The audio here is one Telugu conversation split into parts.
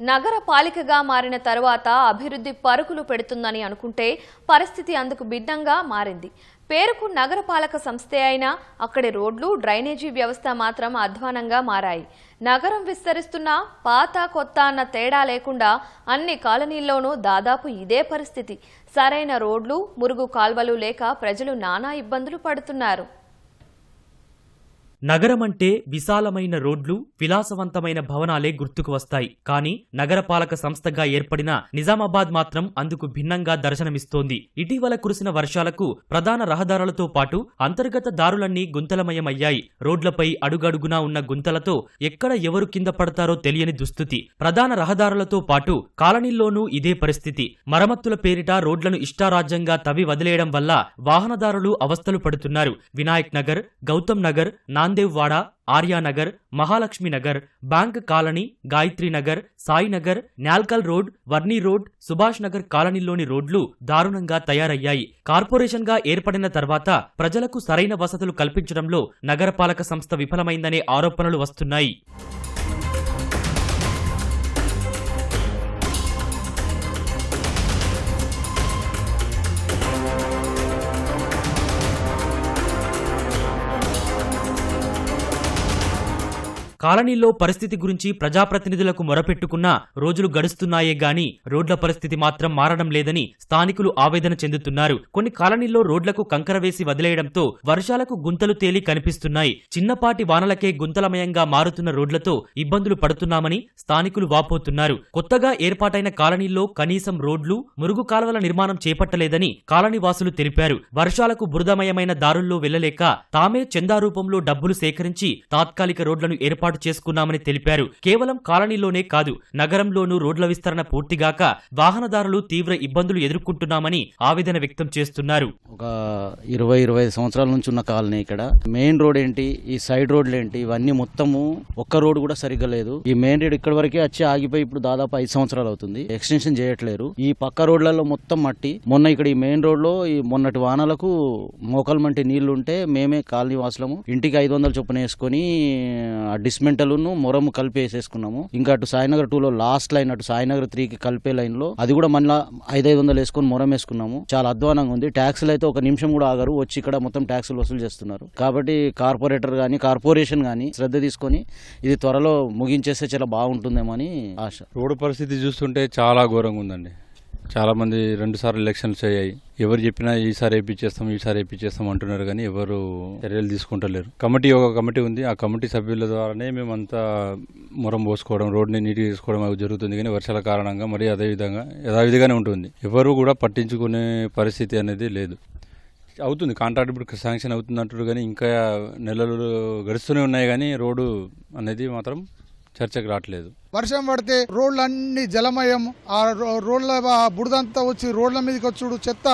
నగర పాలికగా మారిన తరువాత అభివృద్ధి పరుగులు పెడుతుందని అనుకుంటే పరిస్థితి అందుకు భిన్నంగా మారింది. పేరుకు నగరపాలక సంస్థే అయినా అక్కడి రోడ్లు డ్రైనేజీ వ్యవస్థ మాత్రం అధ్వానంగా మారాయి. నగరం విస్తరిస్తున్నా పాత కొత్త అన్న తేడా లేకుండా అన్ని కాలనీల్లోనూ దాదాపు ఇదే పరిస్థితి. సరైన రోడ్లు మురుగు కాల్వలు లేక ప్రజలు నానా ఇబ్బందులు పడుతున్నారు. నగరమంటే విశాలమైన రోడ్లు విలాసవంతమైన భవనాలే గుర్తుకు వస్తాయి. కానీ నగరపాలక సంస్థగా ఏర్పడిన నిజామాబాద్ మాత్రం అందుకు భిన్నంగా దర్శనమిస్తోంది. ఇటీవల కురిసిన వర్షాలకు ప్రధాన రహదారులతో పాటు అంతర్గత దారులన్నీ గుంతలమయమయ్యాయి. రోడ్లపై అడుగడుగునా ఉన్న గుంతలతో ఎక్కడ ఎవరు కింద పడతారో తెలియని దుస్థితి. ప్రధాన రహదారులతో పాటు కాలనీల్లోనూ ఇదే పరిస్థితి. మరమ్మతుల పేరిట రోడ్లను ఇష్టారాజ్యంగా తవి వదిలేయడం వల్ల వాహనదారులు అవస్థలు పడుతున్నారు. వినాయక్ నగర్ గౌతమ్ నగర్ నా Namdevwada Aryanagar Mahalakshminagar bank colony Gayatrinagar Sainagar Nyalkal road Varni road Subhash Nagar కాలనీలోని రోడ్లు దారుణంగా తయారయ్యాయి. కార్పొరేషన్గా ఏర్పడిన తర్వాత ప్రజలకు సరైన వసతులు కల్పించడంలో నగరపాలక సంస్థ విఫలమైందనే ఆరోపణలు వస్తున్నాయి. కాలనీల్లో పరిస్థితి గురించి ప్రజాప్రతినిధులకు మొరపెట్టుకున్నా రోజులు గడుస్తున్నాయే గాని రోడ్ల పరిస్థితి మాత్రం మారడం లేదని స్థానికులు ఆవేదన చెందుతున్నారు. కొన్ని కాలనీల్లో రోడ్లకు కంకర వేసి వదిలేయడంతో వర్షాలకు గుంతలు తేలి కనిపిస్తున్నాయి. చిన్నపాటి వానలకే గుంతలమయంగా మారుతున్న రోడ్లతో ఇబ్బందులు పడుతున్నామని స్థానికులు వాపోతున్నారు. కొత్తగా ఏర్పాటైన కాలనీల్లో కనీసం రోడ్లు మురుగు కాలువల నిర్మాణం చేపట్టలేదని కాలనీ వాసులు తెలిపారు. వర్షాలకు బురదమయమైన దారుల్లో వెళ్ళలేక తామే చందా రూపంలో డబ్బులు సేకరించి తాత్కాలిక రోడ్లను ఏర్పాటు చేసుకున్నామని తెలిపారు. కేవలం కాలనీలోనే కాదు నగరంలోనూ రోడ్ల విస్తరణ పూర్తిగాక వాహనదారులు తీవ్ర ఇబ్బందులు ఎదుర్కొంటున్నామని ఆవేదన వ్యక్తం చేస్తున్నారు. ఒక ఇరవై ఇరవై ఐదు సంవత్సరాల నుంచి ఉన్న కాలనీ ఇక్కడ. మెయిన్ రోడ్ ఏంటి ఈ సైడ్ రోడ్లు ఏంటి ఇవన్నీ మొత్తము ఒక్క రోడ్ కూడా సరిగ్గా లేదు. ఈ మెయిన్ రోడ్ ఇక్కడ వరకే వచ్చి ఆగిపోయి ఇప్పుడు దాదాపు ఐదు సంవత్సరాలు అవుతుంది. ఎక్స్టెన్షన్ చేయట్లేరు. ఈ పక్క రోడ్లలో మొత్తం మట్టి. మొన్న ఇక్కడ ఈ మెయిన్ రోడ్లో ఈ మొన్నటి వానలకు మోకలు మంటి నీళ్ళు ఉంటే మేమే కాలనీ వాసులము ఇంటికి ఐదు వందల చొప్పున వేసుకొని ఆ డిస్మెంటల్ మొరము కలిపి వేసేసుకున్నాము ఇంకా అటు సాయినగర్ టూ లో లాస్ట్ లైన్ అటు సాయినగర్ త్రీ కి కలిపే లైన్లో అది కూడా మళ్ళీ ఐదు ఐదు వందలు వేసుకొని మొరం వేసుకున్నాము చాలా అధ్వానంగా ఉంది. ట్యాక్సులు అయితే ఒక నిమిషం కూడా ఆగరు. వచ్చి ఇక్కడ మొత్తం ట్యాక్సులు వసూలు చేస్తున్నారు. కాబట్టి కార్పొరేటర్ గానీ కార్పొరేషన్ గానీ శ్రద్ధ తీసుకొని ఇది త్వరలో ముగించేస్తే చాలా బాగుంటుందేమో అని ఆశ. రోడ్డు పరిస్థితి చూస్తుంటే చాలా ఘోరంగా ఉందండి. చాలామంది రెండుసార్లు ఎలక్షన్స్ అయ్యాయి. ఎవరు చెప్పినా ఈసారి వేయించేస్తాం ఈసారి వేయించేస్తాం అంటున్నారు కానీ ఎవరు చర్యలు తీసుకుంటలేరు కమిటీ ఒక కమిటీ ఉంది. ఆ కమిటీ సభ్యుల ద్వారానే మేమంతా మొరం పోసుకోవడం రోడ్ని నీట్గా చేసుకోవడం అవి జరుగుతుంది కానీ వర్షాల కారణంగా మరి అదే విధంగా యథావిధిగానే ఉంటుంది. ఎవరు కూడా పట్టించుకునే పరిస్థితి అనేది లేదు. అవుతుంది కాంట్రాక్ట్ ఇప్పుడు శాంక్షన్ అవుతుంది అంటారు కానీ ఇంకా నెలలు గడుస్తూనే ఉన్నాయి కానీ రోడ్డు అనేది మాత్రం చర్చకు రావట్లేదు. వర్షం పడితే రోడ్లన్నీ జలమయం. ఆ రో- రోడ్ల ఆ బురదంతా వచ్చి రోడ్ల మీదకి వచ్చుడు చెత్త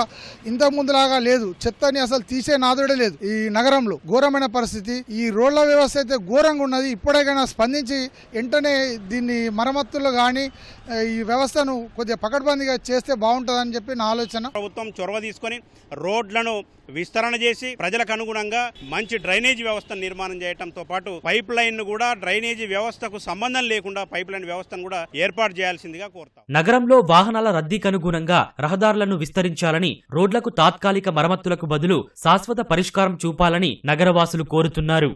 ఇంతకు ముందులాగా లేదు. చెత్తని అసలు తీసే నాదుడే లేదు. ఈ నగరంలో ఘోరమైన పరిస్థితి. ఈ రోడ్ల వ్యవస్థ అయితే ఘోరంగా ఉన్నది. ఇప్పటికైనా స్పందించి వెంటనే దీన్ని మరమ్మతులు కానీ ఈ వ్యవస్థను కొద్దిగా పకడ్బందీగా చేస్తే బాగుంటుందని చెప్పి నా ఆలోచన. ప్రభుత్వం చొరవ తీసుకొని రోడ్లను విస్తరణ చేసి ప్రజలకు అనుగుణంగా మంచి డ్రైనేజీ వ్యవస్థను నిర్మాణం చేయడంతో పాటు పైప్ లైన్ కూడా డ్రైనేజీ వ్యవస్థకు సంబంధం లేకుండా పైప్ పైప్లైన్ వ్యవస్థను కూడా ఏర్పాటు చేయాల్సిందిగా కోరుతాం. నగరంలో వాహనాల రద్దీకనుగుణంగా రహదారులను విస్తరించాలని రోడ్లకు తాత్కాలిక మరమ్మతులకు బదులు శాశ్వత పరిష్కారం చూపాలని నగరవాసులు కోరుతున్నారు.